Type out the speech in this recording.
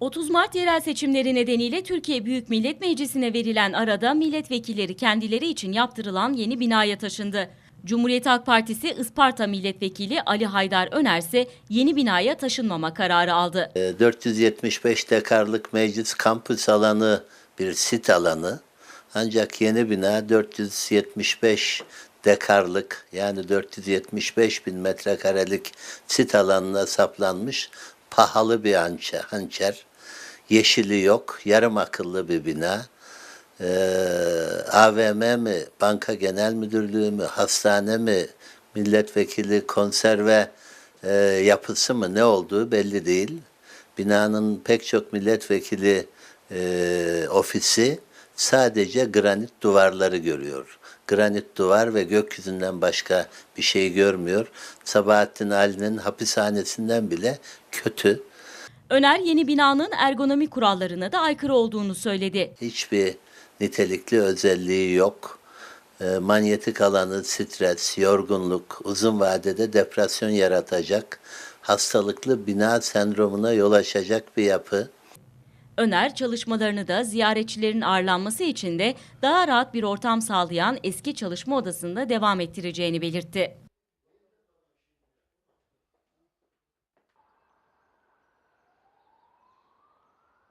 30 Mart yerel seçimleri nedeniyle Türkiye Büyük Millet Meclisi'ne verilen arada milletvekilleri kendileri için yaptırılan yeni binaya taşındı. Cumhuriyet Halk Partisi Isparta Milletvekili Ali Haydar Öner ise yeni binaya taşınmama kararı aldı. E, 475 dekarlık meclis kampüs alanı bir sit alanı. Ancak yeni bina 475 dekarlık yani 475 bin metrekarelik sit alanına saplanmış pahalı bir hançer. hançer. Yeşili yok, yarım akıllı bir bina. Ee, AVM mi, banka genel müdürlüğü mü, hastane mi, milletvekili konserve e, yapısı mı ne olduğu belli değil. Binanın pek çok milletvekili e, ofisi sadece granit duvarları görüyor. Granit duvar ve gökyüzünden başka bir şey görmüyor. Sabahattin Ali'nin hapishanesinden bile kötü. Öner yeni binanın ergonomi kurallarına da aykırı olduğunu söyledi. hiçbir nitelikli özelliği yok. E, manyetik alanı stres, yorgunluk, uzun vadede depresyon yaratacak, hastalıklı bina sendromuna yol açacak bir yapı. Öner çalışmalarını da ziyaretçilerin ağırlanması için de daha rahat bir ortam sağlayan eski çalışma odasında devam ettireceğini belirtti.